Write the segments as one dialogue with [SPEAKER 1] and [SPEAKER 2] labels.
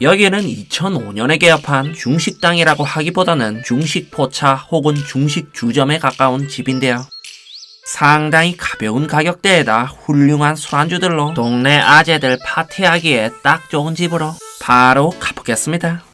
[SPEAKER 1] 여기는 2005년에 개업한 중식당이라고 하기보다는 중식포차 혹은 중식주점에 가까운 집인데요. 상당히 가벼운 가격대에다 훌륭한 술안주들로 동네 아재들 파티하기에 딱 좋은 집으로 바로 가보겠습니다.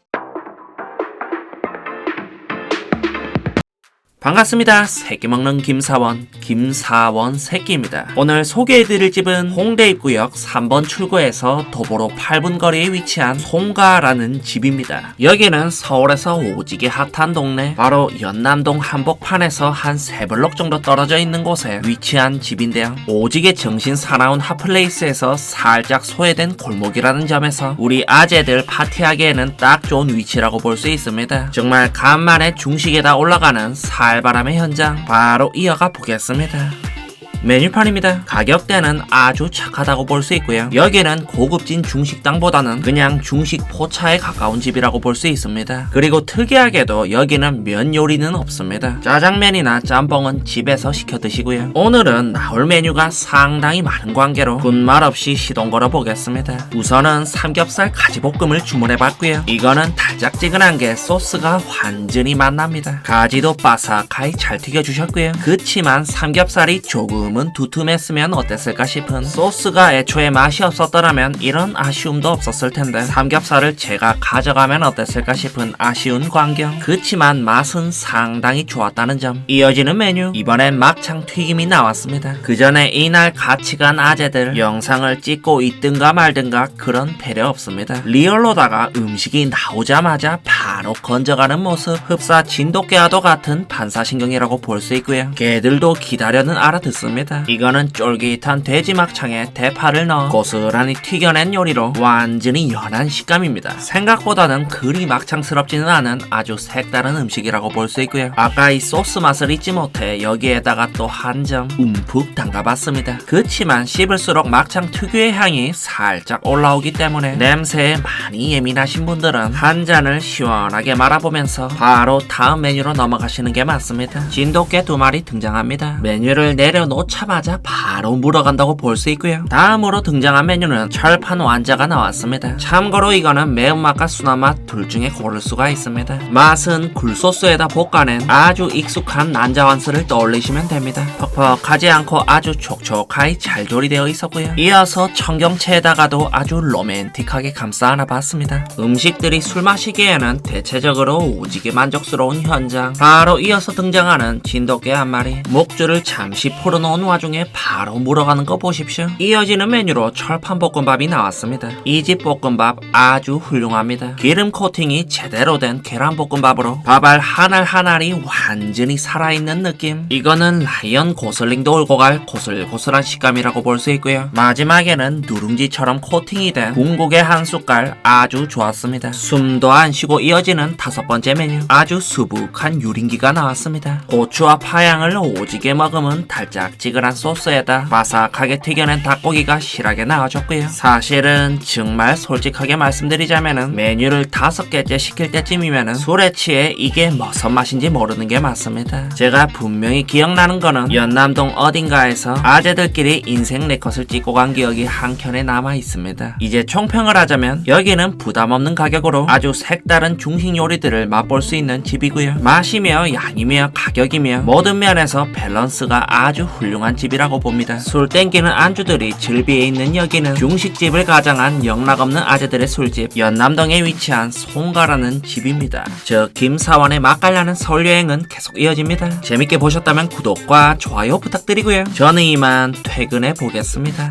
[SPEAKER 1] 반갑습니다. 새끼 먹는 김사원, 김사원 새끼입니다. 오늘 소개해드릴 집은 홍대 입구역 3번 출구에서 도보로 8분 거리에 위치한 송가라는 집입니다. 여기는 서울에서 오지게 핫한 동네, 바로 연남동 한복판에서 한 3블럭 정도 떨어져 있는 곳에 위치한 집인데요. 오지게 정신 사나운 핫플레이스에서 살짝 소외된 골목이라는 점에서 우리 아재들 파티하기에는 딱 좋은 위치라고 볼 수 있습니다. 정말 간만에 중식에다 올라가는 살 바람의 현장 바로 이어가 보겠습니다. 메뉴판입니다. 가격대는 아주 착하다고 볼 수 있고요. 여기는 고급진 중식당보다는 그냥 중식 포차에 가까운 집이라고 볼 수 있습니다. 그리고 특이하게도 여기는 면 요리는 없습니다. 짜장면이나 짬뽕은 집에서 시켜 드시고요. 오늘은 나올 메뉴가 상당히 많은 관계로 군말 없이 시동 걸어 보겠습니다. 우선은 삼겹살 가지볶음을 주문해 봤고요. 이거는 달짝지근한 게 소스가 완전히 맛납니다. 가지도 바삭하게 잘 튀겨 주셨고요. 그치만 삼겹살이 조금 은 두툼했으면 어땠을까 싶은 소스가 애초에 맛이 없었더라면 이런 아쉬움도 없었을 텐데 삼겹살을 제가 가져가면 어땠을까 싶은 아쉬운 광경. 그치만 맛은 상당히 좋았다는 점. 이어지는 메뉴 이번엔 막창 튀김이 나왔습니다. 그 전에 이날 같이 간 아재들 영상을 찍고 있든가 말든가 그런 배려 없습니다. 리얼로다가 음식이 나오자마자 바로 건져가는 모습 흡사 진돗개와도 같은 반사신경이라고 볼 수 있고요. 개들도 기다려는 알아듣습니다. 이거는 쫄깃한 돼지 막창에 대파를 넣어 고스란히 튀겨낸 요리로 완전히 연한 식감입니다. 생각보다는 그리 막창스럽지는 않은 아주 색다른 음식이라고 볼 수 있고요. 아까 이 소스 맛을 잊지 못해 여기에다가 또 한 점 움푹 담가봤습니다. 그치만 씹을수록 막창 특유의 향이 살짝 올라오기 때문에 냄새에 많이 예민하신 분들은 한 잔을 시원하게 말아보면서 바로 다음 메뉴로 넘어가시는 게 맞습니다. 진돗개 두 마리 등장합니다. 메뉴를 내려놓 자마자 바로 물어간다고 볼 수 있고요. 다음으로 등장한 메뉴는 철판 완자가 나왔습니다. 참고로 이거는 매운맛과 순한맛 둘 중에 고를 수가 있습니다. 맛은 굴소스에다 볶아낸 아주 익숙한 난자완스를 떠올리시면 됩니다. 퍽퍽하지 않고 아주 촉촉하게 잘 조리되어 있었고요. 이어서 청경채에다가도 아주 로맨틱하게 감싸 안아 봤습니다. 음식들이 술 마시기에는 대체적으로 오지게 만족스러운 현장. 바로 이어서 등장하는 진돗개 한 마리. 목줄을 잠시 풀어놓은 와중에 바로 물어가는 거 보십시오. 이어지는 메뉴로 철판 볶음밥이 나왔습니다. 이 집 볶음밥 아주 훌륭합니다. 기름 코팅이 제대로 된 계란 볶음밥으로 밥알 하나 하나리 완전히 살아있는 느낌. 이거는 라이언 고슬링도 올고 갈 고슬고슬한 식감이라고 볼 수 있고요. 마지막에는 누룽지처럼 코팅이 된 궁극의 한 숟갈 아주 좋았습니다. 숨도 안 쉬고 이어지는 다섯 번째 메뉴. 아주 수북한 유린기가 나왔습니다. 고추와 파향을 오지게 먹으면 달짝지 근한 소스에다 바삭하게 튀겨낸 닭고기가 실하게 나와줬고요. 사실은 정말 솔직하게 말씀드리자면은 메뉴를 다섯 개째 시킬 때쯤이면은 술에 취해 이게 무슨 맛인지 모르는 게 맞습니다. 제가 분명히 기억나는 거는 연남동 어딘가에서 아재들끼리 인생 네컷을 찍고 간 기억이 한켠에 남아 있습니다. 이제 총평을 하자면 여기는 부담 없는 가격으로 아주 색다른 중식 요리들을 맛볼 수 있는 집이고요. 맛이며 양이며 가격이며 모든 면에서 밸런스가 아주 훌륭 한 집이라고 봅니다. 술 땡기는 안주들이 즐비해 있는 여기는 중식집을 가장한 영락없는 아재들의 술집 연남동에 위치한 송가라는 집입니다. 저 김사원의 맛깔나는 서울 여행은 계속 이어집니다. 재밌게 보셨다면 구독과 좋아요 부탁드리고요. 저는 이만 퇴근해 보겠습니다.